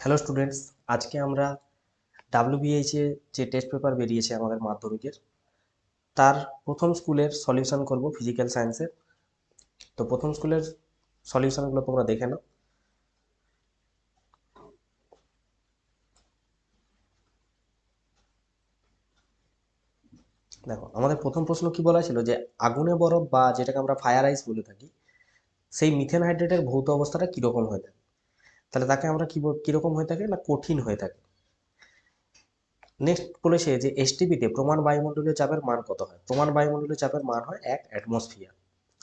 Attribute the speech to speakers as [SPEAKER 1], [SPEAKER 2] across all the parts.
[SPEAKER 1] Hello students আজকে আমরা WBH যে টেস্ট পেপার বেরিয়েছে আমাদের মাধ্যমিকের, তার প্রথম স্কুলের সলিউশন করব ফিজিক্যাল সায়েন্সের তো প্রথম স্কুলের সলিউশনগুলো তোমরা দেখে নাও। দেখো, আমাদের প্রথম প্রশ্ন কি বলা ছিল? যে আগুনে বরফ বা যেটাকে আমরা ফায়ার আইস বলে থাকি, সেই মিথেন হাইড্রেটের ভৌত অবস্থাটা কীরকম হয়ে থাকে? তাহলে তাকে আমরা কি কীরকম হয়ে থাকে না কঠিন হয়ে থাকে? নেক্সট বলেছে যে এসটিপিতে প্রমাণ বায়ুমণ্ডলীয় চাপের মান কত হয়? প্রমাণ বায়ুমণ্ডলীয় চাপের মান হয় এক অ্যাটমসফিয়ার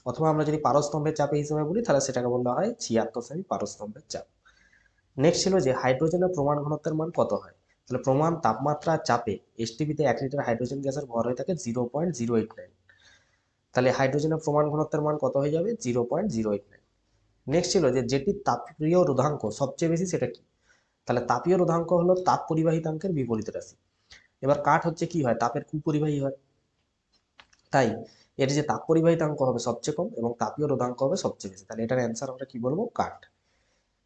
[SPEAKER 1] অথবা আমরা যদি পারস্তম্ভের চাপে হিসেবে বলি, তাহলে সেটাকে বলা হয় ছিয়াত্তর সেমি পারস্তম্ভের চাপ। নেক্সট ছিল যে, হাইড্রোজেনের প্রমাণ ঘনত্বের মান কত হয়? তাহলে প্রমাণ তাপমাত্রা চাপে এসটিপিতে এক লিটার হাইড্রোজেন গ্যাসের ভর হয়ে থাকে zero point zero eight nine তাহলে হাইড্রোজেনের প্রমাণ ঘনত্বের মান কত হয়ে যাবে? Zero point zero eight nine next ছিল যে যেটি তাপীয় রোধাঙ্ক, সবচেয়ে বেশি সেটা কি? তাহলে তাপীয় রোধাঙ্ক হলো তাপ পরিবাহিতাঙ্কের বিপরীত রাশি। এবার কাঠ হচ্ছে কি হয়? তাপের কুপরিবাহী হয়। তাই এর যে তাপ পরিবাহিতাঙ্ক হবে সবচেয়ে কম এবং তাপীয় রোধাঙ্ক হবে সবচেয়ে বেশি। তাহলে এটার অ্যান্সার আমরা কি বলব? কাঠ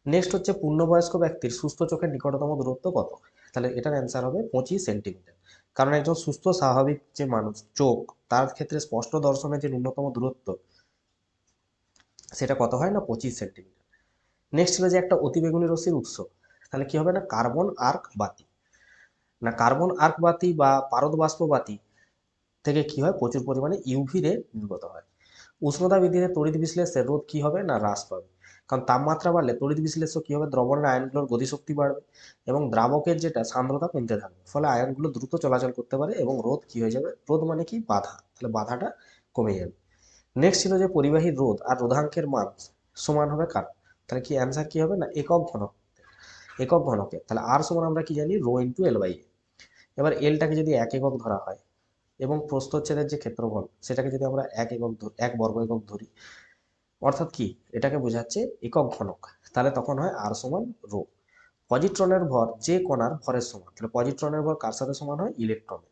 [SPEAKER 1] নেক্সট হচ্ছে পূর্ণবয়স্ক ব্যক্তির সুস্থ চোখের নিকটতম দূরত্ব কত? তাহলে এটার অ্যান্সার হবে পঁচিশ সেন্টিমিটার। কারণ একজন সুস্থ স্বাভাবিক যে মানুষ চোখ, তার ক্ষেত্রে স্পষ্ট দর্শনের যে ন্যূনতম দূরত্ব সেটা কত হয় না? পঁচিশ সেন্টিমিটার। নেক্সট ছিল যে একটা অতিবেগুনি রশ্মির উৎস। তাহলে কি হবে না? কার্বন আর্ক বাতি। না, কার্বন আর্ক বাতি বা পারদ বাষ্প বাতি থেকে কি হয়? প্রচুর পরিমাণে ইউভি রে নির্গত হয়। উষ্ণতা বৃদ্ধিতে তড়িৎ বিশ্লেষের রোধ কি হবে? না, হ্রাস পাবে। কারণ তাপমাত্রা বাড়লে তড়িৎ বিশ্লেষ্য কি হবে? দ্রবণের আয়নগুলোর গতিশক্তি বাড়বে এবং দ্রাবকের যেটা সান্দ্রতা কমতে থাকবে। ফলে আয়নগুলো দ্রুত চলাচল করতে পারে এবং রোধ কি হয়ে যাবে? রোধ মানে কি? বাধা। তাহলে বাধাটা কমে যাবে। নেক্সট ছিল যে পরিবাহী রোধ আর রোধাঙ্কের মান সমান হবে কার? তাহলে কি অ্যান্সার কি হবে না? একক ঘনক। একক ঘনকে। তাহলে আর সমান আমরা কি জানি? রো ইন্টু এল বাই এবার এলটাকে যদি এক একক ধরা হয় এবং প্রস্থচ্ছেদের যে ক্ষেত্রফল, সেটাকে যদি আমরা এক একক এক বর্গ একক ধরি, অর্থাৎ কি? এটাকে বোঝাচ্ছে একক ঘনক। তাহলে তখন হয় আর সমান রো। পজিট্রনের ভর যে কণার ভরের সমান। তাহলে পজিট্রনের ভর কার সাথে সমান হয়? ইলেকট্রনের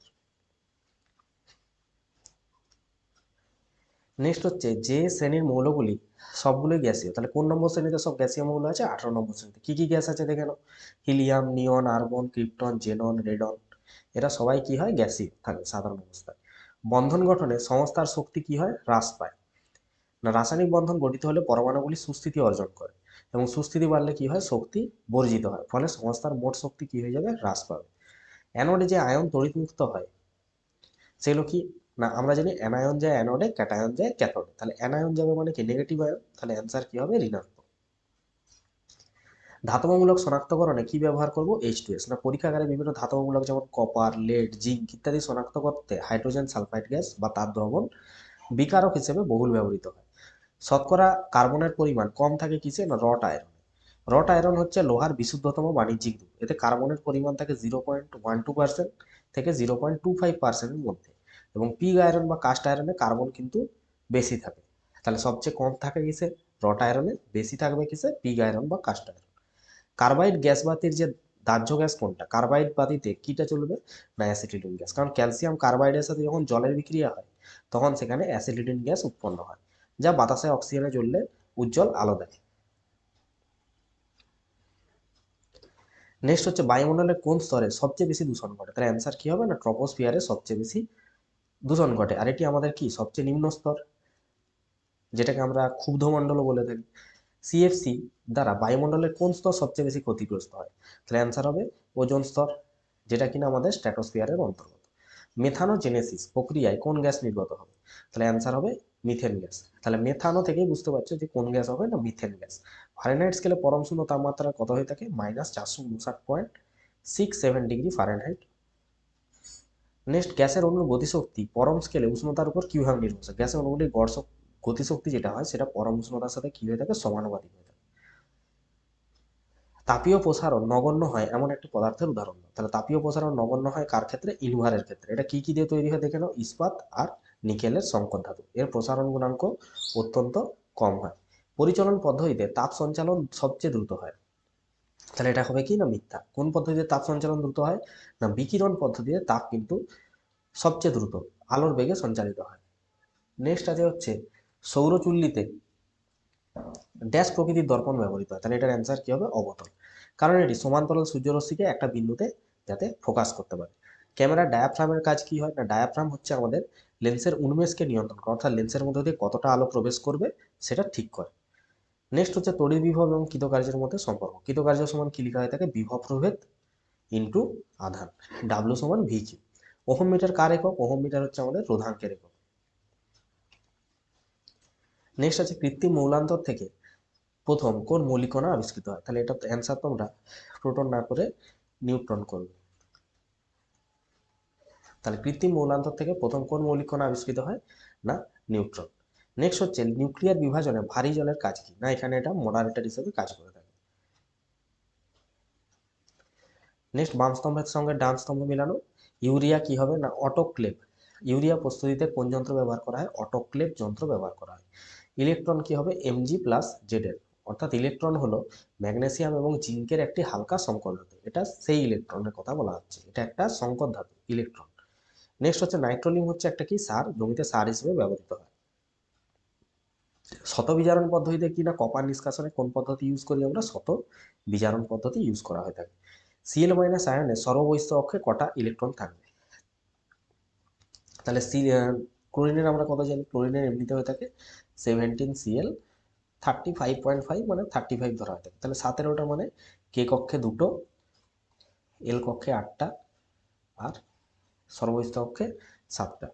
[SPEAKER 1] নেক্সট হচ্ছে যে শ্রেণির মৌলগুলি সবগুলোই গ্যাসীয়। তাহলে কোন নম্বর শ্রেণীতে সব গ্যাসীয় মৌল আছে? আঠারো নম্বর শ্রেণীতে। কী কী গ্যাস আছে দেখে নাও। Helium, neon, argon, krypton, xenon, radon. এরা সবাই কি হয়? গ্যাসীয় থাকে সাধারণ অবস্থায়। বন্ধন গঠনে সংস্থার শক্তি কি হয়? হ্রাস পায়। না, রাসায়নিক বন্ধন গঠিত হলে পরমাণুগুলি সুস্থিতি অর্জন করে এবং সুস্থিতি বাড়লে কি হয়? শক্তি বর্জিত হয়। ফলে সংস্থার মোট শক্তি কি হয়ে যাবে? হ্রাস পাবে। অ্যানোডে যে আয়ন তড়িৎমুক্ত হয়, সেগুলো কি? না, আমরা জানি অ্যানায়ন যায় অ্যানোডে ক্যাটায়ন যায় ক্যাথোডে তাহলে অ্যানায়ন যাবে মানে কি? নেগেটিভ আয়ন তাহলে অ্যান্সার কি হবে? ঋণাত্মক। ধাতবমূলক শনাক্তকরণে কি ব্যবহার করব? এইচ টু এস না, পরীক্ষাগারে বিভিন্ন ধাতবমূলক যেমন কপার লেড জিঙ্ক ইত্যাদি শনাক্ত করতে হাইড্রোজেন সালফাইড গ্যাস বা তার দ্রবণ বিকারক হিসেবে বহুল ব্যবহৃত হয়। শতকরা কার্বনের পরিমাণ কম থাকে কিসে? না রট আয়রন রট আয়রন হচ্ছে লোহার বিশুদ্ধতম বাণিজ্যিক দ্রব্য। এতে কার্বনের পরিমাণ থাকে zero point one two percent থেকে জিরো পয়েন্ট টু ফাইভ পার্সেন্টের মধ্যে। এবং পিগ আয়রন বা কাস্ট আয়রনে কার্বন কিন্তু বেশি থাকে। তাহলে সবচেয়ে কম থাকে কিসে রট আয়রনে বেশি থাকবে কিসে পিগ আয়রন বা কাস্ট আয়রন কার্বাইড গ্যাস বাতির যে দাহ্য গ্যাস কোনটা? কার্বাইড বাতিতে কিটা চলবে? না অ্যাসিটিলিন গ্যাস কারণ ক্যালসিয়াম কার্বাইডের সাথে যখন জলের বিক্রিয়া হয়, তখন সেখানে অ্যাসিটিলিন গ্যাস উৎপন্ন হয়, যা বাতাসে অক্সিজেনে জ্বললে উজ্জ্বল আলো দেয়। নেক্সট হচ্ছে বায়ুমণ্ডলের কোন স্তরে সবচেয়ে বেশি দূষণ ঘটে? তাহলে অ্যান্সার কি হবে? না ট্রপোস্ফিয়ারে সবচেয়ে বেশি দূষণ ঘটে। আর এটি আমাদের কি? সবচেয়ে নিম্ন স্তর, যেটাকে আমরা ক্ষুব্ধমণ্ডলও বলে থাকি। সিএফসি দ্বারা বায়ুমণ্ডলের কোন স্তর সবচেয়ে বেশি ক্ষতিগ্রস্ত হয়? তাহলে অ্যান্সার হবে ওজোন স্তর, যেটা কিনা আমাদের স্ট্র্যাটোস্ফিয়ারের অন্তর্গত। মেথানোজেনেসিস প্রক্রিয়ায় কোন গ্যাস নির্গত হবে? তাহলে অ্যান্সার হবে মিথেন গ্যাস তাহলে মেথানো থেকেই বুঝতে পারছ যে কোন গ্যাস হবে না মিথেন গ্যাস ফারেনহাইট স্কেলে পরম শূন্য তাপমাত্রা কত হয়ে থাকে? মাইনাস চারশো উনষাট point six seven degree Fahrenheit next গ্যাসের অণুর গতিশক্তি, পরম স্কেলে উষ্ণতার উপর কীভাবে নির্ভরশীল? গ্যাসের অণুগুলির গড় শক- গতিশক্তি যেটা হয়, সেটা পরম উষ্ণতার সাথে কি হয়ে থাকে? সমানুপাতিক হয়ে থাকে। তাপীয় প্রসারণ নগণ্য হয় এমন একটি পদার্থের উদাহরণ। তাহলে তাপীয় প্রসারণ নগণ্য হয় কার ক্ষেত্রে? ইনভারের ক্ষেত্রে। এটা কি কি দিয়ে তৈরি হয়? দেখে নাও। ইস্পাত আর নিকেলের সংকর ধাতু। এর প্রসারণ গুণাঙ্ক অত্যন্ত কম হয়। পরিচলন পদ্ধতিতে তাপ সঞ্চালন সবচেয়ে দ্রুত হয়। তাহলে এটা হবে কি না মিথ্যা? কোন পদ্ধতিতে তাপ সঞ্চালন দ্রুত হয়? না, বিকিরণ পদ্ধতিতে তাপ কিন্তু সবচেয়ে দ্রুত, আলোর বেগে সঞ্চালিত হয়। নেক্সট আছে হচ্ছে সৌরচুল্লিতে ড্যাশ প্রকৃতির দর্পণ ব্যবহৃত হয়। তাহলে এটার অ্যান্সার কি হবে? অবতল। কারণ এটি সমান্তরাল সূর্যরশ্মিকে একটা বিন্দুতে যাতে ফোকাস করতে পারে। ক্যামেরার ডায়াফ্রামের কাজ কি হয়? না, ডায়াফ্রাম হচ্ছে আমাদের লেন্সের উন্মেষকে নিয়ন্ত্রণ করে, অর্থাৎ লেন্সের মধ্যে দিয়ে কতটা আলো প্রবেশ করবে সেটা ঠিক করে। নেক্সট হচ্ছে তড়িৎ বিভব এবং কৃতকার্যের মধ্যে সম্পর্ক। কৃতকার্য সমান কি লেখা হয়ে? থাকে বিভব প্রভেদ ইন্টু আধান। ডাব্লু সমান ভি ওহম মিটার কার একক? ওহম মিটার হচ্ছে আমাদের রোধাঙ্কের একক। নেক্সট আছে কৃত্রিম মৌলান্তর থেকে প্রথম কোন মৌলিক কণা আবিষ্কৃত হয়? তাহলে এটা অ্যান্সার তোমরা প্রোটন না করে নিউট্রন করবে। তাহলে কৃত্রিম মৌলান্তর থেকে প্রথম কোন মৌলিক কণা আবিষ্কৃত হয়? না নিউট্রন নেক্সট হচ্ছে নিউক্লিয়ার বিভাজনে ভারী জলের কাজ কি? না, এখানে এটা মডারেটর হিসেবে কাজ করে থাকে। নেক্সট বাম স্তম্ভের সঙ্গে ডান স্তম্ভ মিলানো। ইউরিয়া কি হবে? না অটোক্লেভ ইউরিয়া প্রস্তুতিতে কোন যন্ত্র ব্যবহার করা হয়? অটোক্লেভ যন্ত্র ব্যবহার করা হয়। ইলেকট্রন কি হবে? এমজি প্লাস জেডেল অর্থাৎ ইলেকট্রন হলো ম্যাগনেসিয়াম এবং জিঙ্কের একটি হালকা সংকর ধাতু। এটা সেই ইলেকট্রনের কথা বলা হচ্ছে। এটা একটা সংকর ধাতু ইলেকট্রন নেক্সট হচ্ছে নাইট্রোলিয়াম হচ্ছে একটা কি? সার। জমিতে সার হিসেবে ব্যবহৃত হয়। শত বিজারণ পদ্ধতিতে কি না কপার নিষ্কাশনে কোন পদ্ধতি ইউজ করি আমরা? শত বিজারণ পদ্ধতি ইউজ করা হয়ে থাকে। সিএল মাইনাস আয়নে সর্ববৈশ্য অক্ষে কটা ইলেকট্রন থাকবে? তাহলে সি ক্লোরিনের আমরা কত জানি ক্লোরিনের এমনিতে হয়ে থাকে seventeen CL thirty five point five মানে থার্টি ফাইভ ধরা হয়ে থাকে। তাহলে সতেরোটা মানে কে কক্ষে দুটো এল কক্ষে আটটা আর সর্বস্থ কক্ষে সাতটা।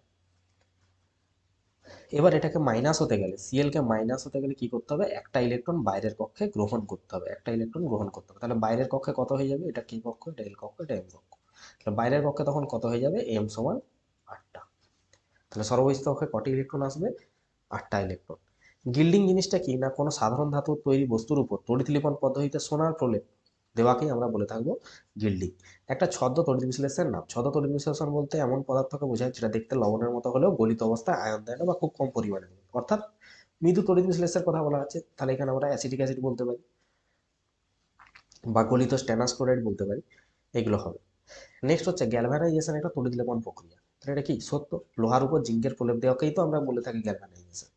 [SPEAKER 1] এবার এটাকে মাইনাস হতে গেলে সিএল কে মাইনাস হতে গেলে কি করতে হবে? একটা ইলেকট্রন বাইরের কক্ষে গ্রহণ করতে হবে। একটা ইলেকট্রন গ্রহণ করতে হবে। তাহলে বাইরের কক্ষে কত হয়ে যাবে? এটা কি কক্ষ? এটা এল কক্ষ, এটা এম কক্ষ। তাহলে বাইরের কক্ষে তখন কত হয়ে যাবে? এম সমান আটটা। তাহলে সর্বস্থ কক্ষে কটি ইলেকট্রন আসবে? আটটা ইলেকট্রন গিল্ডিং জিনিসটা কি? না কোনো সাধারণ ধাতুর তৈরি বস্তুর উপর, তড়িৎ লিপন পদ্ধতিতে সোনার প্রলেপ দেওয়াকেই আমরা বলে থাকব গিল্ডিং একটা ছদ্ম তড়িৎ বিশ্লেষণের নাম। ছদ্ম তড়িৎ বিশ্লেষণ বলতে এমন পদার্থকে বোঝায় যেটা দেখতে লবণের মতো হলেও গলিত অবস্থায় আয়ন দেয় না বা খুব কম পরিমাণে। অর্থাৎ মৃদু তড়িৎ বিশ্লেষণের কথা বলা আছে, তাহলে এখানে আমরা অ্যাসিডিক অ্যাসিড বলতে পারি বা গলিত স্ট্যানাস ক্লোরাইড বলতে পারি, এগুলো হবে। নেক্সট হচ্ছে গ্যালভানাইজেশন একটা তড়িৎ লেপন প্রক্রিয়া। তাহলে এটা কি? সত্য। লোহার উপর জিঙ্কের প্রলেপ দেওয়াকেই তো আমরা বলে থাকি গ্যালভানাইজেশন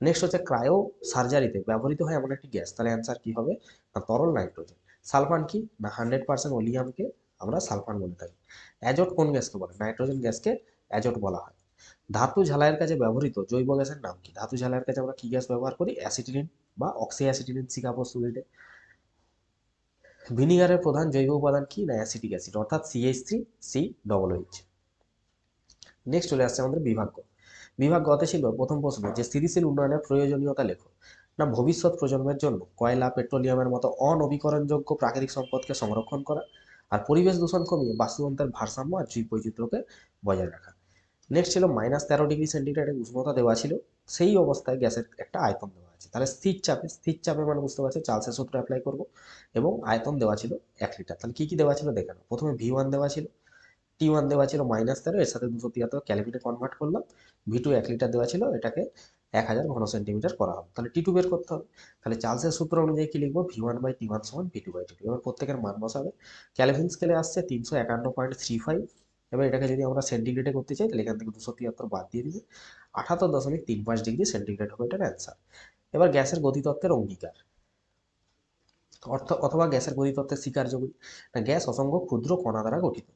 [SPEAKER 1] নেক্সট হচ্ছে ক্রায়ো সার্জারিতে ব্যবহৃত হয় এমন একটি গ্যাস তাহলে অ্যান্সার কি হবে? না, তরল নাইট্রোজেন সালফান কি? না হান্ড্রেড পার্সেন্ট ওলিয়ামকে আমরা সালফান বলে থাকি। অ্যাজোট কোন গ্যাসকে বলে? নাইট্রোজেন গ্যাসকে অ্যাজোট বলা হয়। ধাতু ঝালাইয়ের কাজে ব্যবহৃত জৈব গ্যাসের নাম কি? ধাতু ঝালাইয়ের কাজে আমরা কি গ্যাস ব্যবহার করি? অ্যাসিটিলিন বা অক্সি অ্যাসিটিলিন শিকা প্রস্তুতিতে ভিনিগারের প্রধান জৈব উপাদান কি? না, অ্যাসিটিক অ্যাসিড, অর্থাৎ CH three C double H next চলে আসছে আমাদের বিভাগ্য বিভাগ গতে ছিল প্রথম প্রশ্ন, যে স্থিতিশীল উন্নয়নের প্রয়োজনীয়তা লেখো। না, ভবিষ্যৎ প্রজন্মের জন্য কয়লা, পেট্রোলিয়ামের মতো অনবীকরণযোগ্য প্রাকৃতিক সম্পদকে সংরক্ষণ করা আর পরিবেশ দূষণ কমিয়ে বাস্তুতন্ত্রের ভারসাম্য আর জীব বৈচিত্র্যকে বজায় রাখা। নেক্সট ছিল মাইনাস তেরো ডিগ্রি সেন্টিগ্রেডের উষ্ণতা দেওয়া ছিল। সেই অবস্থায় গ্যাসের একটা আয়তন দেওয়া আছে। তাহলে স্থির চাপে স্থির চাপে মানে বুঝতে পারছি চার্লসের সূত্র অ্যাপ্লাই করব। এবং আয়তন দেওয়া ছিল এক লিটার তাহলে কী কী দেওয়া ছিল দেখানো প্রথমে ভি ওয়ান দেওয়া ছিল টি ওয়ান দেওয়া ছিল মাইনাস তেরো, এর সাথে দুশো তিয়াত্তর ক্যালভিনে কনভার্ট করলাম। ভি টু এক লিটার দেওয়া ছিল, এটাকে এক হাজার ঘন সেন্টিমিটার করা হবে। তাহলে টি টু বের করতে হবে। তাহলে চার্লসের সূত্র অনুযায়ী কি লিখব? V one by T one সমান V two by T two এবার প্রত্যেকের মান বসাবে। ক্যালভিন স্কেলে আসছে তিনশো একান্ন পয়েন্ট থ্রি ফাইভ এবার এটাকে যদি আমরা সেন্টিগ্রেডে করতে চাই, তাহলে এখান থেকে দুশো তিয়াত্তর বাদ দিয়ে দিবে। আঠাত্তর দশমিক তিন পাঁচ ডিগ্রি সেন্টিগ্রেড হবে এটার অ্যান্সার এবার গ্যাসের গতিতত্ত্বের অঙ্গীকার। অর্থ অথবা গ্যাসের গতিতত্ত্বের স্বীকার্যগুলি। না, গ্যাস অসংখ্য, ক্ষুদ্র, কণা দ্বারা গঠিত।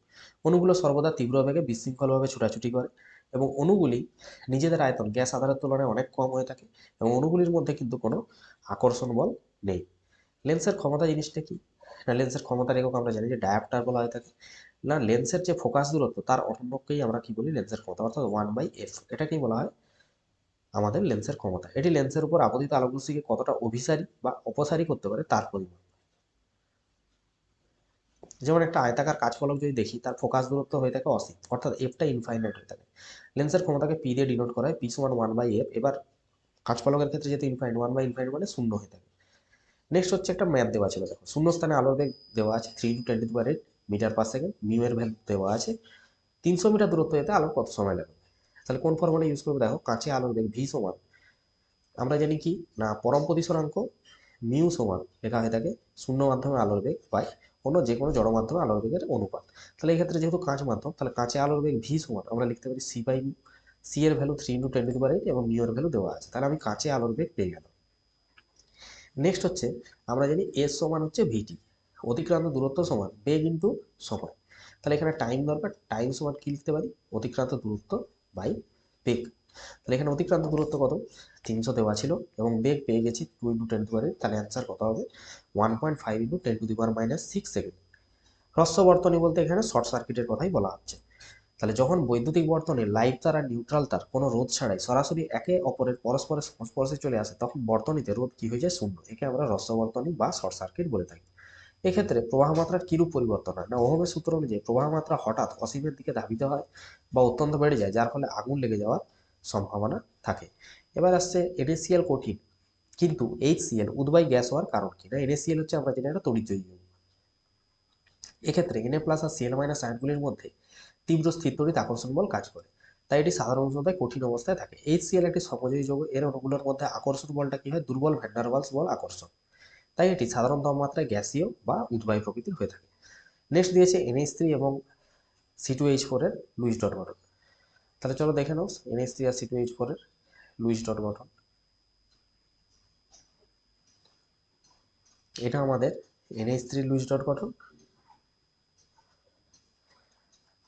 [SPEAKER 1] অণুগুলো সর্বদা তীব্রভাবে বিশৃঙ্খলভাবে ছুটাছুটি করে। এবং অণুগুলি নিজেদের আয়তন, গ্যাস আধারের তুলনায় অনেক কম হয়ে থাকে এবং অণুগুলির মধ্যে কিন্তু কোনো আকর্ষণ বল নেই। লেন্সের ক্ষমতা জিনিসটা কি? না, লেন্সের ক্ষমতার একক আমরা জানি যে ডায়াপ্টার বলা হয়ে থাকে। না, লেন্সের যে ফোকাস দূরত্ব, তার অটনককেই আমরা কি বলি? লেন্সের ক্ষমতা, অর্থাৎ ওয়ান বাই এফ এটাকেই বলা হয় আমাদের লেন্সের ক্ষমতা। এটি লেন্সের উপর আপতিত আলোকরশ্মিকে কতটা অভিসারী বা অপসারী করতে পারে তার পরিমাণ। যেমন একটা আয়তাকার কাজফলক যদি দেখি, তার ফোকাস দূরত্ব হয়ে থাকে অসীম, অর্থাৎ এফটা ইনফাইনাইট হয়ে থাকে। লেন্সের ক্ষমতাকে পি দিয়ে ডিনোট করা হয় পি সমান ওয়ান বাই এফ এবার কাজফলকের ক্ষেত্রে যেহেতু ইনফাইনাইট ওয়ান বাই ইনফাইনাইট মানে শূন্য হয়ে থাকে। নেক্সট হচ্ছে একটা ম্যাপ দেওয়া ছিল, দেখো। শূন্য স্থানে আলোর বেগ দেওয়া আছে three two twenty two eight metre per second মিউয়ের value দেওয়া আছে তিনশো মিটার দূরত্ব যেতে আলোর কত সময় লাগবে? তাহলে কোন ফর্মুলা ইউজ করবে? দেখো, কাঁচে আলোর বেগ ভি সমান, আমরা জানি কি? না, পরম প্রতিসরাঙ্ক মিউ সমান লেখা হয়ে থাকে শূন্য মাধ্যমে আলোর বেগ বাই অন্য যে কোনো জড় মাধ্যমে আলোর বেগের অনুপাত। তাহলে এই ক্ষেত্রে যেহেতু কাঁচ মাধ্যম, তাহলে কাঁচে আলোর বেগ ভি সমান, আমরা লিখতে পারি সি বাই সি এর value three into ten to per এবং মিউ এর ভ্যালু দেওয়া আছে। তাহলে আমি কাঁচে আলোর বেগ পেয়ে গেলাম। নেক্সট হচ্ছে, আমরা জানি এস সমান হচ্ছে ভিটি অতিক্রান্ত দূরত্ব সমান বেগ ইন্টু সময়। তাহলে এখানে টাইম দরকার, টাইম সমান কি লিখতে পারি? অতিক্রান্ত দূরত্ব বাই বেগ। তাহলে এখানে অতিক্রান্ত দূরত্ব কত? তিনশো দেওয়া ছিল এবং বেগ পেয়ে গেছি টু ইন্টু টেন টু তাহলে অ্যান্সার কত হবে? One point five into ten to the power minus six second হ্রস্ব বর্তনী বলতে এখানে শর্ট সার্কিটের কথাই বলা হচ্ছে। তাহলে যখন বৈদ্যুতিক বর্তনে লাইভ তার আর নিউট্রাল তার, কোনো রোধ ছাড়াই, সরাসরি একে অপরের পরস্পরের সংস্পর্শে চলে আসে, তখন বর্তনীতে রোধ কি হয়ে যায়? শূন্য। একে আমরা হ্রস্ব বর্তনী বা শর্ট সার্কিট বলে থাকি। এক্ষেত্রে প্রবাহ মাত্রার কিরূপ পরিবর্তন হয়? না, ওহমের সূত্র অনুযায়ী প্রবাহ মাত্রা হঠাৎ অসীমের দিকে ধাবিত হয় বা অত্যন্ত বেড়ে যায়, যার ফলে আগুন লেগে যাওয়ার সম্ভাবনা থাকে। এবার আসছে এনএসিএল কঠিন, কিন্তু এইচসিএল উদ্বায়ী গ্যাস হওয়ার কারণ কি? না এনএসিএল হচ্ছে আমরা জানি একটা তড়িৎজয়ী যৌগ এক্ষেত্রে এনএ প্লাস আর সিএল মাইনাস আয়নগুলির মধ্যে তীব্র স্থির তড়িৎ আকর্ষণ বল কাজ করে, তাই এটি সাধারণ উষ্ণতায় কঠিন অবস্থায় থাকে। এইচসিএল একটি সমজয়ী যৌগ, এর অণুগুলোর মধ্যে আকর্ষণ বলটা কি হয়? দুর্বল ভ্যান্ডারবালস বল আকর্ষণ। তাই এটি সাধারণ তাপমাত্রায় গ্যাসীয় বা উদ্বায়ী প্রকৃতির হয়ে থাকে। নেক্সট দিয়েছে এনএইচ থ্রি এবং সি টু এইচ ফোরের লুইস ডট তাহলে চলো দেখে নাও এনএইচ থ্রি আর সি টু এইচ ফোরের লুইস ডট গঠন এটা আমাদের এনএইচ থ্রি লুইস ডট গঠন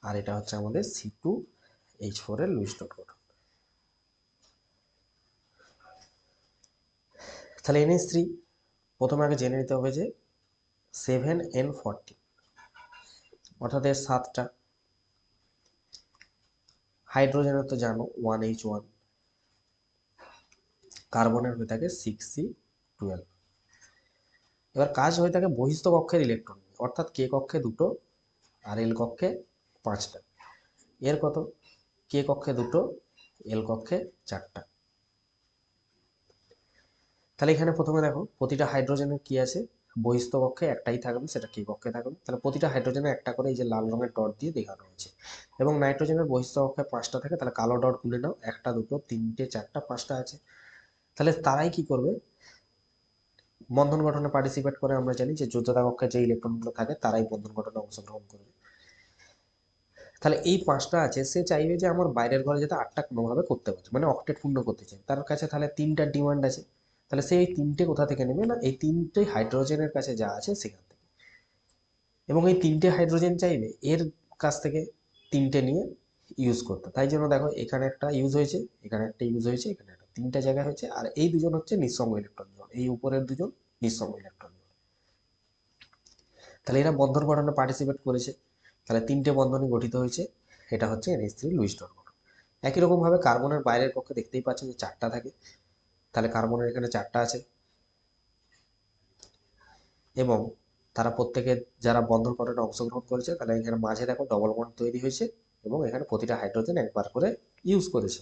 [SPEAKER 1] আর এটা হচ্ছে আমাদের সি টু এইচ ফোরের লুইস ডট গঠন তাহলে এনএইচ থ্রি প্রথমে আগে জেনে নিতে হবে যে সেভেন এন ফর্টি অর্থাৎ এর সাতটা হাইড্রোজেনের তো জানো ওয়ান এইচ ওয়ান কার্বনের হয়ে থাকে সিক্স সি টুয়েলভ এবার কাজ হয়ে থাকে বহিস্থ কক্ষের ইলেকট্রন অর্থাৎ কে কক্ষে দুটো, আর এল কক্ষে পাঁচটা। এর কত? কে কক্ষে দুটো এল কক্ষে চারটা। তাহলে এখানে প্রথমে দেখো, প্রতিটা হাইড্রোজেনের কি আছে? বহিস্থ কক্ষে একটাই থাকবে, সেটা কি কক্ষে থাকবে? তাহলে প্রতিটা হাইড্রোজেনে একটা করে এই যে লাল রঙের ডট দিয়ে দেখানো হয়েছে। এবং নাইট্রোজেনের বহিস্থ কক্ষে পাঁচটা থাকে, তাহলে কালো ডট তুলে নাও, একটা, দুটো, তিনটে, চারটা, পাঁচটা আছে। তাহলে তারাই কি করবে? বন্ধন গঠনে পার্টিসিপেট করে আমরা জানি যে যোদ্ধতা কক্ষে যে ইলেকট্রনগুলো থাকে, তারাই বন্ধন গঠনে অংশগ্রহণ করবে। তাহলে এই পাঁচটা আছে, সে চাইবে যে আমার বাইরের ঘরে যাতে আটটা কোনোভাবে করতে পারে মানে অক্টেট পূর্ণ করতে চাই তার কাছে তাহলে তিনটা ডিমান্ড আছে। তাহলে সে এই তিনটে কোথা থেকে নেবে? না, এই তিনটে হাইড্রোজেনের কাছে যা আছে সেখান থেকে। এবং এই তিনটে হাইড্রোজেন চাইবে, এর কাছ থেকে তিনটে নিয়ে ইউজ করতে। তাই জন্য দেখো, এখানে একটা ইউজ হয়েছে, এখানে একটা ইউজ হয়েছে, এখানে একটা তিনটা জায়গায় হয়েছে, আর এই দুজন হচ্ছে নিঃসঙ্গ ইলেকট্রন জোন এই উপরের দুজন নিঃসঙ্গ ইলেকট্রন জোন তাহলে এরা বন্ধন গঠনে পার্টিসিপেট করেছে। তাহলে তিনটে বন্ধনই গঠিত হয়েছে। এটা হচ্ছে N NS three Lewis dot গঠন একই রকমভাবে কার্বনের বাইরের পক্ষে দেখতেই পাচ্ছ যে চারটা থাকে। তাহলে কার্বনের এখানে চারটা আছে। এবং তারা প্রত্যেকে যারা বন্ধন গঠনে অংশগ্রহণ করেছে তাহলে এখানে মাঝে দেখো ডবল বন্ড তৈরি হয়েছে এবং এখানে প্রতিটা হাইড্রোজেন একবার করে ইউজ করেছে।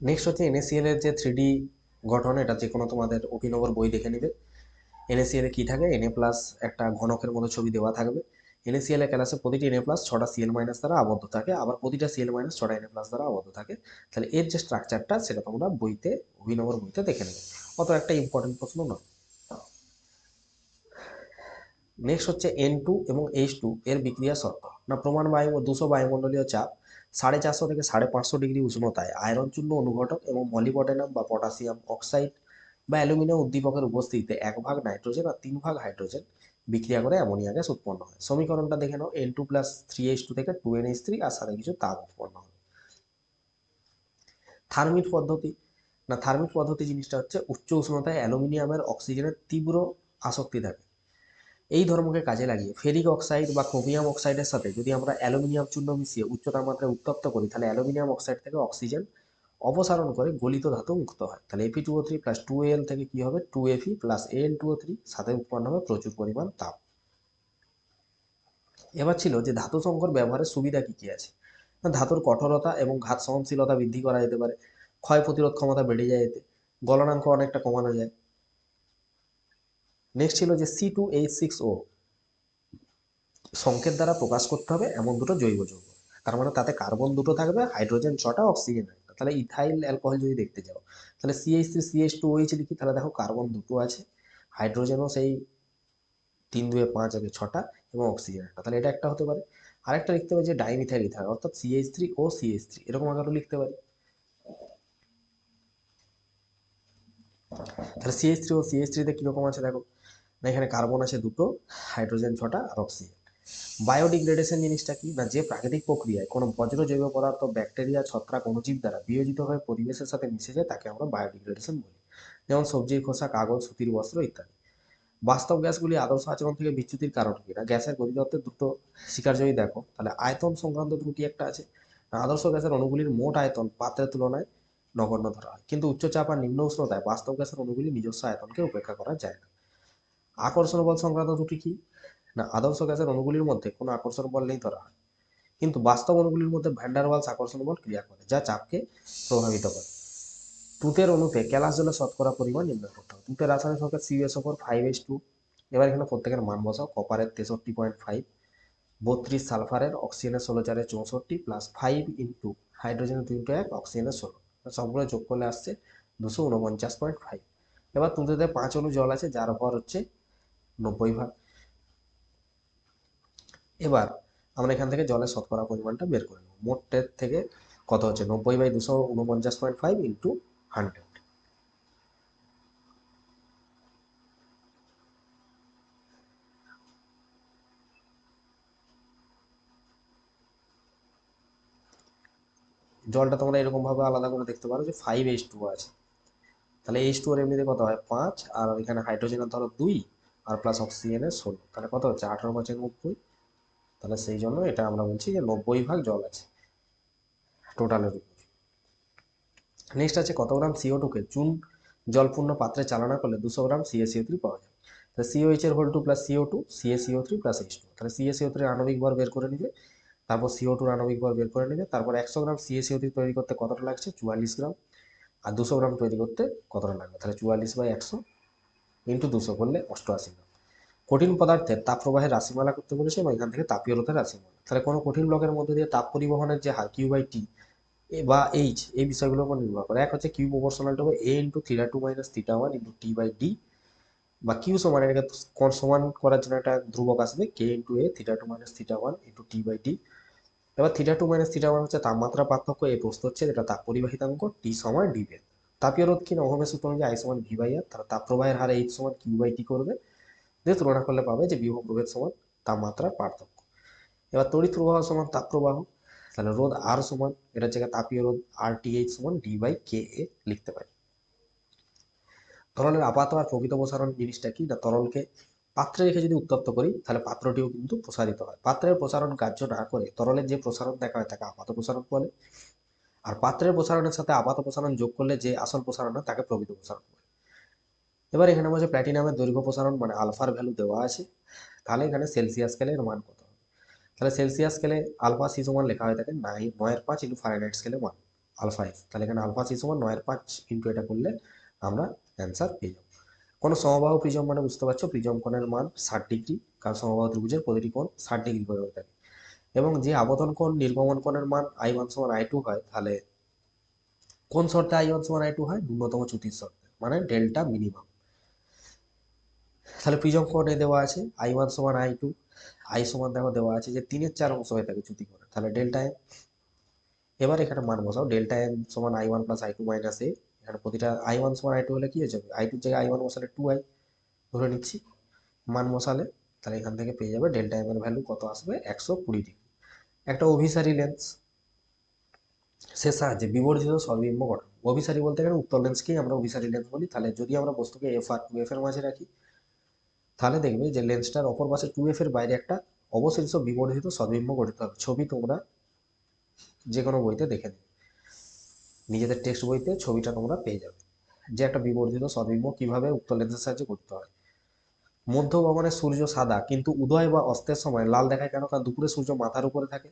[SPEAKER 1] নেক্সট হচ্ছে এনএসিএল এর যে থ্রি গঠন, এটা যে কোনো তোমাদের অভিনবর বই দেখে নেবে। এনএসিএল কি থাকে? এনএ প্লাস একটা ঘনকের মতো ছবি দেওয়া থাকবে। এনএসিএল ক্লাসে প্রতিটি এনএ প্লাস ছটা সিএল মাইনাস দ্বারা আবদ্ধ থাকে, আবার প্রতিটা সিএল মাইনাস ছটা এনএ প্লাস দ্বারা আবদ্ধ থাকে। তাহলে এর যে স্ট্রাকচারটা সেটা তোমরা বইতে, অভিনবর বইতে দেখে নেবে। অত একটা ইম্পর্টেন্ট প্রশ্ন নয়। নেক্সট হচ্ছে এন টু এবং এইচ টু এর বিক্রিয়া শর্ত। না, প্রমাণ বায়ু দুশো বায়ুমণ্ডলীয় চাপ সাড়ে চারশো থেকে সাড়ে পাঁচশো ডিগ্রি উষ্ণতায় আয়রন চূর্ণ অনুঘটক এবং মলিবডেনাম বা পটাশিয়াম অক্সাইড বা অ্যালুমিনিয়াম উদ্দীপকের উপস্থিতিতে এক ভাগ নাইট্রোজেন আর তিন ভাগ হাইড্রোজেন বিক্রিয়া করে অ্যামোনিয়া গ্যাস উৎপন্ন হয়। সমীকরণটা দেখে নাও N two plus three H two থেকে টু এন এইচ থ্রি আর সাথে কিছু তাপ উৎপন্ন হয়। থার্মিট পদ্ধতি, না থার্মিট পদ্ধতি জিনিসটা হচ্ছে উচ্চ উষ্ণতায় অ্যালুমিনিয়ামের অক্সিজেনের তীব্র আসক্তি থাকে। এই ধর্মকে কাজে লাগিয়ে ফেরিক অক্সাইড বা ক্রোমিয়াম অক্সাইডের সাথে যদি আমরা অ্যালুমিনিয়াম চূর্ণ মিশিয়ে উচ্চ তাপমাত্রায় উত্তপ্ত করি, তাহলে অ্যালুমিনিয়াম অক্সাইড থেকে অক্সিজেন অপসারণ করে গলিত ধাতু মুক্ত হয়। তাহলে AP two O three plus two L থেকে কী হবে? Two Fe plus N two O three সাথে উৎপন্ন হবে প্রচুর পরিমাণ তাপ। এবার ছিল যে ধাতু সংকর ব্যবহারের সুবিধা কী কী আছে? ধাতুর কঠোরতা এবং ঘাত সহনশীলতা বৃদ্ধি করা যেতে পারে, ক্ষয় প্রতিরোধ ক্ষমতা বেড়ে যায় এতে, গলনাঙ্ক অনেকটা কমানো যায় নেক্সট ছিল যে C two H six O সংকেত দ্বারা প্রকাশ করতে হবে এমন দুটো জৈব যৌগ। তার মানে তাতে কার্বন দুটো থাকবে, হাইড্রোজেন ছটা, অক্সিজেন একটা। তাহলে ইথাইল অ্যালকোহল যদি দেখতে যাও, তাহলে CH three CH two OH লিখি, তাহলে দেখো কার্বন দুটো আছে, হাইড্রোজেনও সেই তিন, দুয়ে পাঁচ আগে ছটা এবং অক্সিজেন একটা। তাহলে এটা একটা হতে পারে। আরেকটা লিখতে পারি যে ডাইমিথাইল ইথার অর্থাৎ CH three O CH three এরকম আকারও লিখতে পারি। তাহলে সিএইচ থ্রি ও সিএইচ থ্রিতে কীরকম আছে দেখো? না, এখানে কার্বন আছে দুটো হাইড্রোজেন ছটা আর অক্সিজেন বায়োডিগ্রেডেশন জিনিসটা কি? না, যে প্রাকৃতিক প্রক্রিয়ায় কোনো বজ্র জৈব পদার্থ ব্যাকটেরিয়া ছত্রাক, অণুজীব দ্বারা বিয়োজিত হয়ে পরিবেশের সাথে মিশে যায়, তাকে আমরা বায়োডিগ্রেডেশন বলি। যেমন সবজির খোসা, কাগজ, সুতির বস্ত্র ইত্যাদি। বাস্তব গ্যাসগুলি আদর্শ আচরণ থেকে বিচ্যুতির কারণ কি? না, গ্যাসের গতিতত্ত্বের দুটো শিকার যদি দেখো, তাহলে আয়তন সংক্রান্ত ত্রুটি একটা আছে। আদর্শ গ্যাসের অণুগুলির মোট আয়তন পাত্রের তুলনায় নগণ্য ধরা হয়। কিন্তু উচ্চচাপ আর নিম্ন উষ্ণতায় বাস্তব গ্যাসের অণুগুলি নিজস্ব আয়তনকে উপেক্ষা করা যায় না। আকর্ষণ বল সংক্রান্ত ত্রুটি কি? না, আদর্শ গ্যাসের অণুগুলির মধ্যে কোনো আকর্ষণ বল নেই ধরা হয়। কিন্তু বাস্তব অণুগুলির মধ্যে ভ্যান্ডারওয়ালস আকর্ষণ বল ক্রিয়া করে, যা চাপকে প্রভাবিত করে। তুতের অণুতে ক্যালাস জলের শতকরা পরিমাণ নির্ণয় করতে হবে। তুতের রাসায়নিক সংখ্যা সিএস ওপর ফাইভ এস টু এবার এখানে প্রত্যেকের মান বসাও। কপারের তেষট্টি পয়েন্ট ফাইভ বত্রিশ সালফারের অক্সিজেনের ষোলো চারে চৌষট্টি প্লাস ফাইভ ইন্টু হাইড্রোজেনের দুই ইন্টু এক, অক্সিজেনের ষোলো। সবগুলো যোগ করলে আসছে দুশো উনপঞ্চাশ পয়েন্ট ফাইভ এবার তুঁতেতে পাঁচ অনু জল আছে, যার ভর হচ্ছে নব্বই ভাগ। এবার আমরা এখান থেকে জলের শতকরা পরিমাণটা বের করে নেব। মোটের থেকে কত হচ্ছে? নব্বই বাই দুশো উনপঞ্চাশ পয়েন্ট ফাইভ ইন্টু হান্ড্রেড জলটা তোমরা এরকম ভাবে আলাদা করে দেখতে পারো যে ফাইভ এইচ টু আছে। তাহলে এইচ টু এর এমনিতে কত হয়? পাঁচ। আর এখানে হাইড্রোজেনের ধরো দুই। আর প্লাস অক্সিজেনের ষোলো তাহলে কত হচ্ছে? আঠারো পাঁচে নব্বই তাহলে সেই জন্য এটা আমরা বলছি যে নব্বই ভাগ জল আছে টোটালের উপর। নেক্সট আছে কত গ্রাম সিও টুকে চুন জলপূর্ণ পাত্রে চালনা করলে দুশো গ্রাম সিএসিও থ্রি পাওয়া যায় তাহলে সিওএইচ এর whole two plus C O two C A C O three plus H two তাহলে C A C O three আণবিক ভর বের করে নিবে তারপর সিও টুর আণবিক ভর বের করে নেবে তারপর একশো গ্রাম সিএসিও থ্রি তৈরি করতে কতটা লাগছে? চুয়াল্লিশ গ্রাম। আর দুশো গ্রাম তৈরি করতে কতটা লাগবে? তাহলে চুয়াল্লিশ বাই একশো ইন্টু দুশো করলে অষ্টআশি গ্রাম। কঠিন পদার্থের তাপ প্রবাহের রাশিমালা করতে বলেছে এবং এখান থেকে তাপীয়তার রাশিমালা। তাহলে কোনো কঠিন ব্লকের মধ্যে দিয়ে তাপ পরিবহনের যে হার কিউ বাই টি বা এইচ এই বিষয়গুলোর উপর নির্ভর করে। এক হচ্ছে Q proportional to A into theta two minus theta one into T by D বা কিউ সমান, এটাকে সমান করার জন্য একটা ধ্রুবক আসবে K into A theta two minus theta one into T by D এবার theta two minus theta one হচ্ছে তাপমাত্রা পার্থক্য এ প্রস্ত হচ্ছে, যেটা তাপ পরিবাহিতাঙ্ক টি সমান ডি বেদ তাপীয় রোধ কিনা ওহমের সূত্র অনুযায়ী আই সমান ভি বাই আর তারা তাপ প্রবাহের হার এইচ সমান কিউ বাই টি করবে। দিয়ে তুলনা করলে পাবে যে বিভব প্রভেদ সমান তাপমাত্রার পার্থক্য। এবার তড়িৎ প্রবাহ সমান তাপ প্রবাহ তাহলে রোধ আর সমান এটার জায়গায় তাপীয় রোধ আর টি এইচ সমান ডি বাই কে এ লিখতে পারি। তরলের আপাত আর প্রকৃত প্রসারণ জিনিসটা কি? না তরলকে পাত্রে রেখে যদি উত্তপ্ত করি, তাহলে পাত্রটিও কিন্তু প্রসারিত হয়। পাত্রের প্রসারণ কার্য না করে তরলের যে প্রসারণ দেখা হয়, তাকে আপাত প্রসারণ বলে। আর পাত্রের প্রসারণের সাথে আপাত প্রসারণ যোগ করলে যে আসল প্রসারণ হয়, তাকে প্রকৃত প্রসারণ বলে। এবার এখানে বলছে প্ল্যাটিনামের দৈর্ঘ্য প্রসারণ মানে আলফার ভ্যালু দেওয়া আছে। তাহলে এখানে সেলসিয়াস স্কেলের মান কত তাহলে সেলসিয়াস স্কেলে আলফা সি সমান লেখা হয়ে থাকে নাই নয়ের পাঁচ ইন্টু ফারেনহাইট স্কেলে ওয়ান আলফা এফ তাহলে এখানে আলফা সি সমান নয়ের পাঁচ ইন্টু এটা করলে আমরা অ্যান্সার পেয়ে যাব। কোনো সমবাহু প্রিজম মানে বুঝতে পারছ? প্রিজম কোণের মান ষাট ডিগ্রি কারণ সমবাহু ত্রিভুজের প্রতিটি কোণ ষাট ডিগ্রি করে হয়ে থাকে। এবং যে আবর্তন কোণ নির্গমন কোণের মান আই ওয়ান সমান আই টু হয়, তাহলে কোন শর্তে আই ওয়ান সমান আই টু হয়? ন্যূনতম চ্যুতির শর্তে মানে ডেল্টা মিনিমাম তাহলে প্রিজম কোণে দেওয়া আছে আই ওয়ান সমান আই টু আই সমান দেখো দেওয়া আছে যে তিনের চার অংশ হয়ে থাকে চ্যুতি কোণে তাহলে ডেল্টা এম এবার এখানে মান বসাও ডেল্টা এম সমান I one plus I two minus A এখানে প্রতিটা আই ওয়ান সমান আই টু হলে কি হয়ে যাবে? আই টুর জায়গায় আই ওয়ান বসালে টু আই ধরে নিচ্ছি। মান বসালে, তাহলে এখান থেকে পেয়ে যাবে ডেল্টা এম এর ভ্যালু কত আসবে? একশো কুড়ি ডিগ্রি। একটা অভিসারী লেন্স সে সাহায্যে বিবর্ধিত সর্বিম্ব গঠন। অভিসারী বলতে গেলে উত্তর লেন্সকেই আমরা অভিসারী লেন্স বলি, তাহলে যদি আমরা বস্তুকে এফ আর টু এফ এর মাঝে রাখি তাহলে দেখবে যে লেন্সটার অপর পাশে টু এফ এর বাইরে একটা অবশিষ্ট বিবর্ধিত সর্বিম্ব গঠিত হবে। ছবি তোমরা যে কোনো বইতে দেখে নেবে নিজেদের টেক্সট বইতে ছবিটা তোমরা পেয়ে যাবে। যে একটা বিবর্ধিত সর্বিম্ব কীভাবে উক্ত লেন্সের সাহায্যে করতে হয়। মধ্য ভবনে সূর্য সাদা, কিন্তু উদয় বা অস্তের সময় লাল দেখায় কেন? কারণ দুপুরে সূর্য মাথার উপরে থাকে।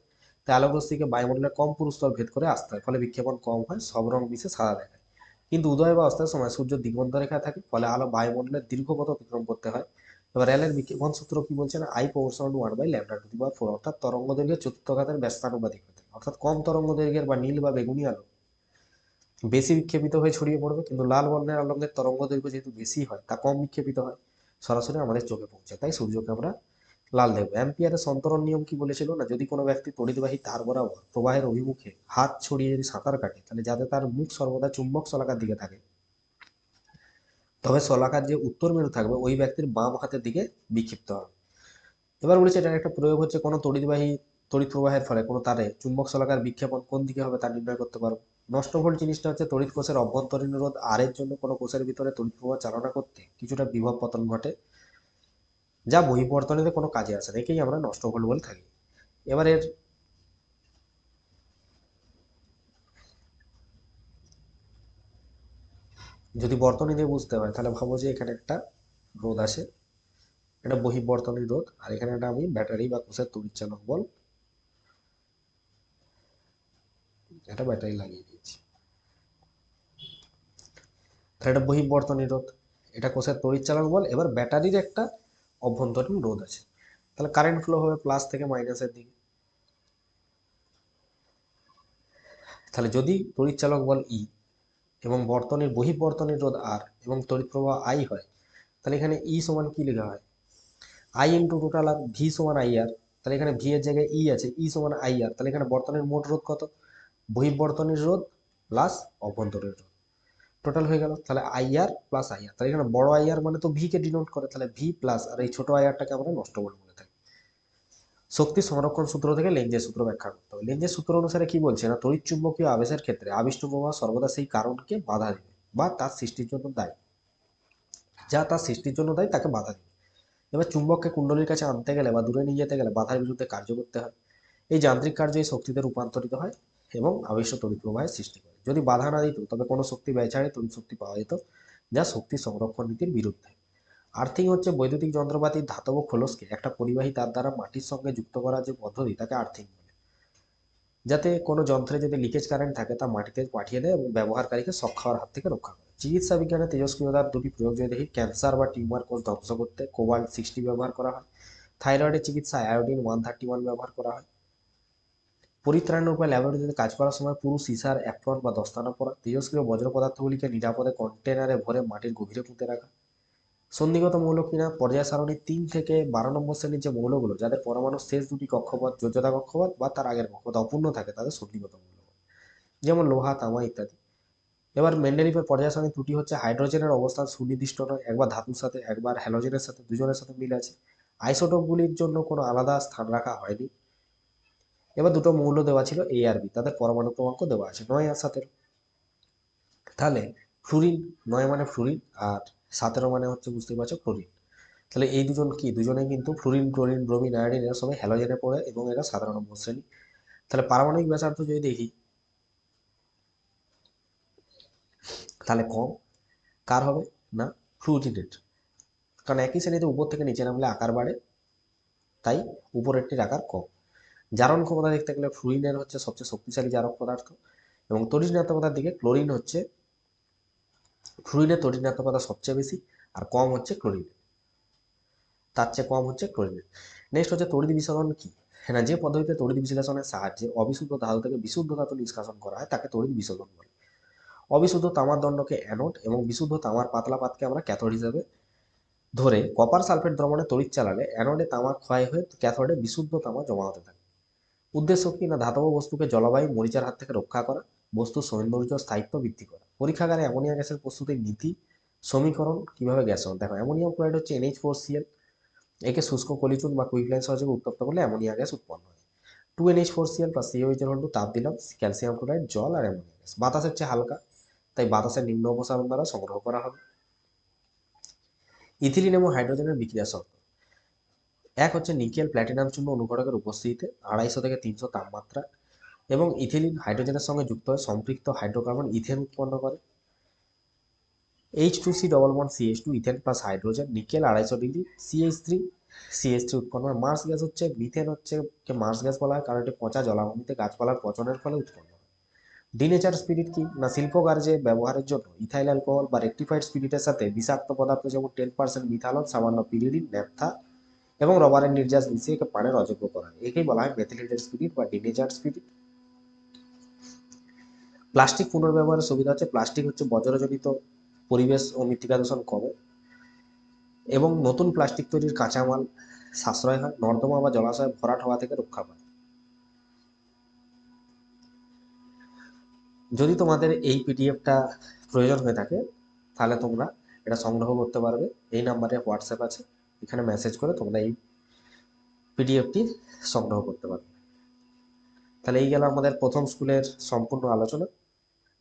[SPEAKER 1] তাই আলোকরশ্মিকে বায়ুমণ্ডলের কম পুরুস্তর ভেদ করে আসতে হয়, ফলে বিক্ষেপণ কম হয়, সব রং মিশে সাদা দেখায়। কিন্তু উদয় বা অস্তের সময় সূর্য দিগন্ত রেখায় থাকে, ফলে আলো বায়ুমণ্ডলের দীর্ঘ পথ অতিক্রম করতে হয়। এবার রেলের বিক্ষেপণ সূত্র কি বলছে না? I proportional to one by lambda to the power four অর্থাৎ তরঙ্গ দৈর্ঘ্যের চতুর্থঘাতের ব্যস্তানুপাতিক হতে অর্থাৎ কম তরঙ্গ দৈর্ঘ্যের বা নীল বা বেগুনি আলো বেশি বিক্ষেপিত হয়ে ছড়িয়ে পড়বে, কিন্তু লাল বর্ণের আলোকের তরঙ্গ দৈর্ঘ্য যেহেতু বেশি হয়, তা কম বিক্ষেপিত হয়, সরাসরি আমাদের চোখে পৌঁছে তাই সূর্যকে আমরা লাল দেখব। অ্যাম্পিয়ারের সন্তরণ নিয়ম কি বলেছিল না? যদি কোনো ব্যক্তি তড়িৎবাহী তার বরাবর প্রবাহের অভিমুখে হাত ছড়িয়ে যদি সাঁতার কাটে, তাহলে যাতে তার মুখ সর্বদা চুম্বক শলাকার দিকে থাকে তবে শলাকার যে উত্তর মেরু থাকবে, ওই ব্যক্তির বাম হাতের দিকে বিক্ষিপ্ত হবে। এবার বলেছে, এটার একটা প্রয়োগ হচ্ছে কোনো তড়িৎবাহী তড়িৎ প্রবাহের ফলে, কোনো তারে চুম্বক শলাকার বিক্ষেপণ কোন দিকে হবে তা নির্ণয় করতে পারব নষ্ট ভোল্ট জিনিসটা হচ্ছে তড়িৎ কোষের অভ্যন্তরীণ রোধ আর এর জন্য কোনো কোষের ভিতরে তড়িৎ প্রবাহ চালনা করতে কিছুটা বিভব পতন ঘটে, যা বহিবর্তনীতে কোনো কাজে আসে না। একেই আমরা নষ্ট ভোল্ট বলে থাকি। এবার এর যদি বর্তনী দিয়ে বুঝতে হয়, তাহলে ভাবো যে এখানে একটা রোধ আছে এটা বহিবর্তনী রোধ, আর এখানে একটা আমি ব্যাটারি বা কোষের তড়িৎ চালক বল এটা ব্যাটারি লাগিয়ে দিয়েছি। তাহলে এটা বহিবর্তনী রোধ, এটা কোষের তড়িৎ চালক বল, এবার ব্যাটারির একটা অভ্যন্তরীণ রোধ আছে। তাহলে কারেন্ট ফ্লো হবে প্লাস থেকে মাইনাসের দিকে। তাহলে যদি তড়িৎ চালক বল ই এবং বর্তনের বহিবর্তনীর রোধ আর এবং তড়িৎ প্রবাহ আই হয়, তাহলে এখানে ই সমান কি লেখা হয়? I into total R V সমান আই আর তাহলে এখানে ভি এর জায়গায় ই আছে ই সমান আই আর তাহলে এখানে বর্তনীর মোট রোধ কত? বহিবর্তনীর রোধ প্লাস অভ্যন্তরের রোধ। টোটাল হয়ে গেল, তাহলে I R plus I R তাহলে এখানে বড় আই আর মানে তো ভি কে ডিনোট করে, তাহলে ভি প্লাস আর এই ছোট আই আরটাকে আমরা নষ্ট বলে বলে থাকি শক্তি সংরক্ষণ সূত্র থেকে লেঞ্জের সূত্র ব্যাখ্যা করতে হবে। লেঞ্জের সূত্র অনুসারে কি বলছে না, তড়িৎ চুম্বকীয় আবেশের ক্ষেত্রে আবিষ্ট প্রবাহ সর্বদা সেই কারণকে বাধা দেবে বা তার সৃষ্টির জন্য দায়ী। যা তার সৃষ্টির জন্য দায়ী তাকে বাধা দেবে। এবার চুম্বককে কুণ্ডলীর কাছে আনতে গেলে বা দূরে নিয়ে যেতে গেলে বাধার বিরুদ্ধে কার্য করতে হয়। এই যান্ত্রিক কার্য এই শক্তিতে রূপান্তরিত হয় এবং আবিষ্ট তড়িৎ প্রবাহের সৃষ্টি করে। যদি বাধা না দিত, তবে কোনো শক্তি ব্যয় ছাড়াই তড়িৎ শক্তি পাওয়া যেত, যা শক্তি সংরক্ষণ নীতির বিরুদ্ধে। আর্থিং হচ্ছে বৈদ্যুতিক যন্ত্রপাতির ধাতব খোলসকে একটা পরিবাহী তার দ্বারা মাটির সঙ্গে যুক্ত করার যে পদ্ধতি, তাকে আর্থিং বলে। যাতে কোনো যন্ত্রে যদি লিকেজ কারেন্ট থাকে, তা মাটিতে পাঠিয়ে দেয় এবং ব্যবহারকারীকে শক খাওয়ার হাত থেকে রক্ষা করে। চিকিৎসা বিজ্ঞানে তেজস্ক্রিয়তার দুটি প্রয়োগ যদি দেখি, ক্যান্সার বা টিউমার কোষ ধ্বংস করতে কোবাল্ট সিক্সটি ব্যবহার করা হয়, থাইরয়েডের চিকিৎসায় আয়োডিন ওয়ান থার্টি ওয়ান ব্যবহার করা হয়। পরিত্রাণের উপায় ল্যাবরেটরিতে কাজ করার সময় পুরো সিসার অ্যাপ্রন বা দস্তানা পরা। তেজস্ক্রিয় বজ্র পদার্থগুলিকে নিরাপদে কন্টেনারে ভরে মাটির গভীরে পুঁতে রাখা। সন্ধিগত মৌল কিনা, পর্যায় সারণীর তিন থেকে বারো নম্বর শ্রেণির যে মৌলগুলো, যাদের পরমাণুর শেষ দুটি কক্ষপথ, যোজ্যতা কক্ষপথ বা তার আগের কক্ষপথ অপূর্ণ থাকে তাদের সন্ধিগত মৌল যেমন লোহা, তামা ইত্যাদি। এবার মেন্ডেলিফের পর্যায় সারণী ত্রুটি হচ্ছে হাইড্রোজেনের অবস্থান সুনির্দিষ্ট নয়, একবার ধাতুর সাথে, একবার হ্যালোজেনের সাথে, দুজনের সাথে মিল আছে। আইসোটোপগুলির জন্য কোনো আলাদা স্থান রাখা হয়নি। এবার দুটো মৌল দেওয়া ছিল এ আর বি তাদের পরমাণু ক্রমাঙ্ক দেওয়া আছে, নয় আর সতেরো। তাহলে ফ্লুরিন নয় মানে ফ্লুরিন আর সতেরো মানে হচ্ছে বুঝতেই পারছ ক্লোরিন। তাহলে এই দুজন কি? দুজনে কিন্তু ফ্লুরিন ক্লোরিন ব্রোমিন আয়োডিন এরা সবাই হ্যালোজেনে পড়ে এবং এরা সাধারণ শ্রেণি। তাহলে পারমাণবিক ব্যাসার্ধ যদি দেখি, তাহলে কম। কার হবে? না ফ্লুরিনের কারণ একই শ্রেণীতে উপর থেকে নিচে নামলে আকার বাড়ে, তাই উপরেরটির আকার কম। জারণ ক্ষমতা দেখতে গেলে ফ্লুরিনের হচ্ছে সবচেয়ে শক্তিশালী জারক পদার্থ এবং তরিণাত্মকতার দিকে ক্লোরিন হচ্ছে ফ্লুরিনের তরিণাত্মকতা সবচেয়ে বেশি, আর কম হচ্ছে ক্লোরিন তার চেয়ে কম হচ্ছে ক্লোরিনের। নেক্সট হচ্ছে তড়িৎ বিশোধন কি? হ্যাঁ যে পদ্ধতিতে তড়িৎ বিশ্লেষণের সাহায্যে অবিশুদ্ধ ধাতু থেকে বিশুদ্ধ ধাতু নিষ্কাশন করা হয়, তাকে তড়িৎ বিশোধন বলে। অবিশুদ্ধ তামার দণ্ডকে অ্যানোড এবং বিশুদ্ধ তামার পাতলা পাতকে আমরা ক্যাথোড হিসাবে ধরে কপার সালফেট দ্রবণে তড়িৎ চালালে অ্যানোডে তামা ক্ষয় হয়ে ক্যাথোডে বিশুদ্ধ তামা জমা হতে থাকে। উদ্দেশ্য কি? না, ধাতব বস্তুকে জলবায়ু মরিচার হাত থেকে রক্ষা করা, বস্তুর সৌন্দর্য স্থায়িত্ব বৃদ্ধি করা। পরীক্ষাগারে অ্যামোনিয়া গ্যাসের প্রস্তুতির নীতি, সমীকরণ কীভাবে গ্যাস হয় দেখো, অ্যামোনিয়াম ক্লোরাইড হচ্ছে এনএইচ ফোর সিএল একে শুষ্ক কলিচুন বা কুইকলাইন সহযোগে উত্তপ্ত করলে অ্যামোনিয়া গ্যাস উৎপন্ন হয়। Two NH four CL plus COH এর টু তাপ দিলাম, ক্যালসিয়াম ক্লোরাইড, জল আর অ্যামোনিয়া গ্যাস। বাতাসের চেয়ে হালকা, তাই বাতাসের নিম্ন অপসারণ দ্বারা সংগ্রহ করা হবে। ইথিলিন এবং হাইড্রোজেনের বিক্রিয়া শর্ত। এক হচ্ছে নিকেল প্ল্যাটিনাম চূর্ণ অনুঘটকের উপস্থিতিতে আড়াইশো থেকে তিনশো তাপমাত্রা এবং ইথিলিন হাইড্রোজেনের সঙ্গে যুক্ত হয়ে সম্পৃক্ত হাইড্রোকার্বন ইথেন উৎপন্ন করে। H two C double one CH two ethane plus hydrogen, nickel আড়াইশো degree CH three CH three উৎপন্ন হয় মার্স গ্যাস হচ্ছে, মিথেন হচ্ছে মার্স গ্যাস বলা হয়, কারণ এটি পচা জলাভূমিতে গাছপালার পচনের ফলে উৎপন্ন হয়। ডিনেচার স্পিরিট কি? না শিল্প কার্যে ব্যবহারের জন্য ইথাইল অ্যালকোহল বা রেক্টিফাইড স্পিরিটের সাথে বিষাক্ত পদার্থ যেমন টেন পার্সেন্ট মিথালন, সামান্য পিরিডিন, ন্যাপথা এবং রবারের নির্যাস মিশিয়ে একে পানের অযোগ্য করা একেই বলা হয় মেথিলেটেড স্পিরিট বা ডিনেচার স্পিরিট প্লাস্টিক পুনর্ব্যবহারের সুবিধা হচ্ছে প্লাস্টিক হচ্ছে বজ্রজনিত পরিবেশ ও মৃত্তিকা দূষণ কমে। এবং নতুন প্লাস্টিক তৈরির কাঁচামাল সাশ্রয় হয়, নর্দমা বা জলাশয় ভরাট হওয়া থেকে রক্ষা পায়। যদি তোমাদের এই পিডিএফটা প্রয়োজন হয়ে থাকে, তাহলে তোমরা এটা সংগ্রহ করতে পারবে। এই নাম্বারে হোয়াটসঅ্যাপ আছে, এখানে মেসেজ করে তোমরা এই পিডিএফটি সংগ্রহ করতে পারবে। তাহলে এই গেল আমাদের প্রথম স্কুলের সম্পূর্ণ আলোচনা।